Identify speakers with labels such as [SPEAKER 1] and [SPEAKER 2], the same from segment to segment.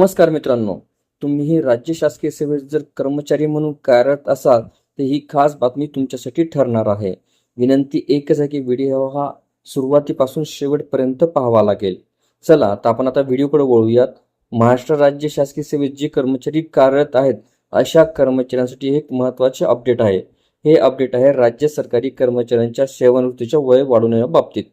[SPEAKER 1] नमस्कार मित्रांनो. तुम्ही राज्य शासकीय सेवेत जर कर्मचारी म्हणून कार्यरत असाल तर ही खास बातमी तुमच्यासाठी ठरणार आहे. विनंती एकच आहे की व्हिडिओ हा सुरुवातीपासून शेवटपर्यंत पाहावा लागेल. चला तर आपण आता व्हिडिओकडे वळूयात. महाराष्ट्र राज्य शासकीय सेवेत जे कर्मचारी कार्यरत आहेत अशा कर्मचाऱ्यांसाठी एक महत्त्वाचे अपडेट आहे. हे अपडेट आहे राज्य सरकारी कर्मचाऱ्यांच्या सेवानिवृत्तीच्या वय वाढवण्याबाबतीत.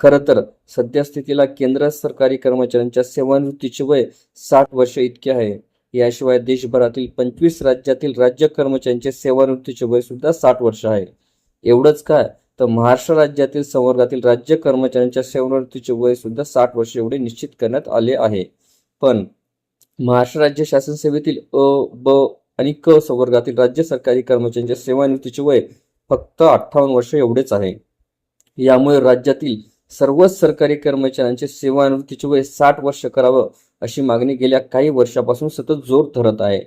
[SPEAKER 1] खरं तर सध्या स्थितीला केंद्र सरकारी कर्मचाऱ्यांच्या सेवानिवृत्तीचे वय साठ वर्ष इतके आहे. याशिवाय देशभरातील पंचवीस राज्यातील राज्य कर्मचाऱ्यांचे सेवानिवृत्तीचे वय सुद्धा साठ वर्ष आहे. एवढंच काय तर महाराष्ट्र राज्यातील संवर्गातील राज्य कर्मचाऱ्यांच्या सेवानिवृत्तीचे वय सुद्धा साठ वर्ष एवढे निश्चित करण्यात आले आहे. पण महाराष्ट्र राज्य शासन सेवेतील अ ब आणि क संवर्गातील राज्य सरकारी कर्मचाऱ्यांच्या सेवानिवृत्तीचे वय फक्त अठ्ठावन्न वर्ष एवढेच आहे. यामुळे राज्यातील सर्वच सरकारी कर्मचाऱ्यांचे सेवानिवृत्तीचे वय साठ वर्ष करावं अशी मागणी गेल्या काही वर्षापासून सतत जोर धरत आहे.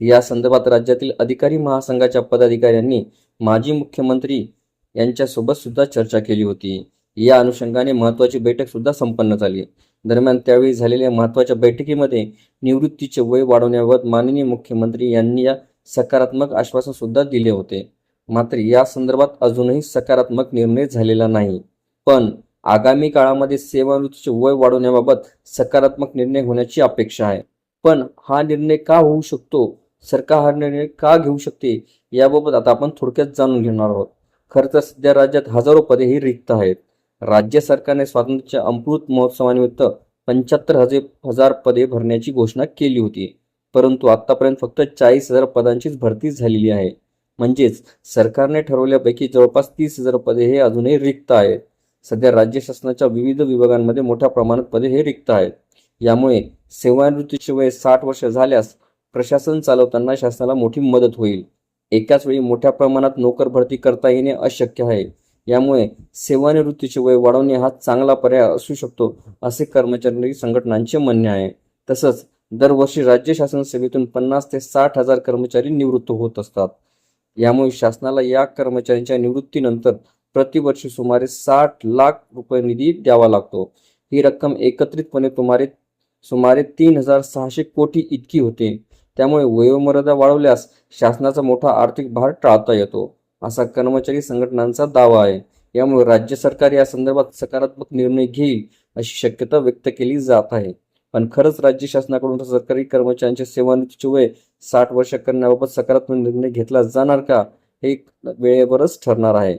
[SPEAKER 1] या संदर्भात राज्यातील अधिकारी महासंघाच्या पदाधिकाऱ्यांनी माजी मुख्यमंत्री यांच्यासोबत सुद्धा चर्चा केली होती. या अनुषंगाने महत्वाची बैठक सुद्धा संपन्न झाली. दरम्यान त्यावेळी झालेल्या महत्त्वाच्या बैठकीमध्ये निवृत्तीचे वय वाढवण्याबाबत माननीय मुख्यमंत्री यांनी या सकारात्मक आश्वासन सुद्धा दिले होते. मात्र या संदर्भात अजूनही सकारात्मक निर्णय झालेला नाही. पण आगामी काळामध्ये सेवानिवृत्तीचे वय वाढवण्याबाबत सकारात्मक निर्णय होण्याची अपेक्षा आहे. पण हा निर्णय का होऊ शकतो? सरकार हा निर्णय का घेऊ शकते? याबाबत आता आपण थोडक्यात जाणून घेणार आहोत. खरं तर सध्या राज्यात हजारो पदे ही रिक्त आहेत. राज्य सरकारने स्वातंत्र्याच्या अमृत महोत्सवानिमित्त पंच्याहत्तर हजार हजार पदे भरण्याची घोषणा केली होती. परंतु आतापर्यंत फक्त चाळीस हजार पदांचीच भरती झालेली आहे. म्हणजेच सरकारने ठरवल्यापैकी जवळपास तीस हजार पदे हे अजूनही रिक्त आहेत. सध्या राज्य शासनाच्या विविध विभागांमध्ये मोठ्या प्रमाणात पदे हे रिक्त आहेत. यामुळे सेवानिवृत्तीचे वय साठ वर्ष झाल्यास प्रशासन चालवताना शासनाला मोठी मदत होईल. एकाच वेळी मोठ्या प्रमाणात नोकर भरती करता येणे अशक्य आहे. यामुळे सेवानिवृत्तीचे वय वाढवणे हा चांगला पर्याय असू शकतो असे कर्मचारी संघटनांचे म्हणणे आहे. तसंच दरवर्षी राज्य शासन सेवेतून पन्नास ते साठ हजार कर्मचारी निवृत्त होत असतात. यामुळे शासनाला या कर्मचाऱ्यांच्या निवृत्तीनंतर प्रतिवर्षी सुमारे साठ लाख रुपये निधी द्यावा लागतो. ही रक्कम एकत्रितपणे सुमारे सुमारे तीन हजार सहाशे कोटी इतकी होते. त्यामुळे वयोमर्यादा वाढवल्यास शासनाचा मोठा आर्थिक भार टाळता येतो. असा कर्मचारी संघटनांचा दावा आहे. यामुळे राज्य सरकार या संदर्भात सकारात्मक निर्णय घेईल अशी शक्यता व्यक्त केली जात आहे. पण खरंच राज्य शासनाकडून सरकारी कर्मचाऱ्यांच्या सेवानिवृत्तीचे वय साठ वर्ष करण्याबाबत सकारात्मक निर्णय घेतला जाणार का हे वेळेवरच ठरणार आहे.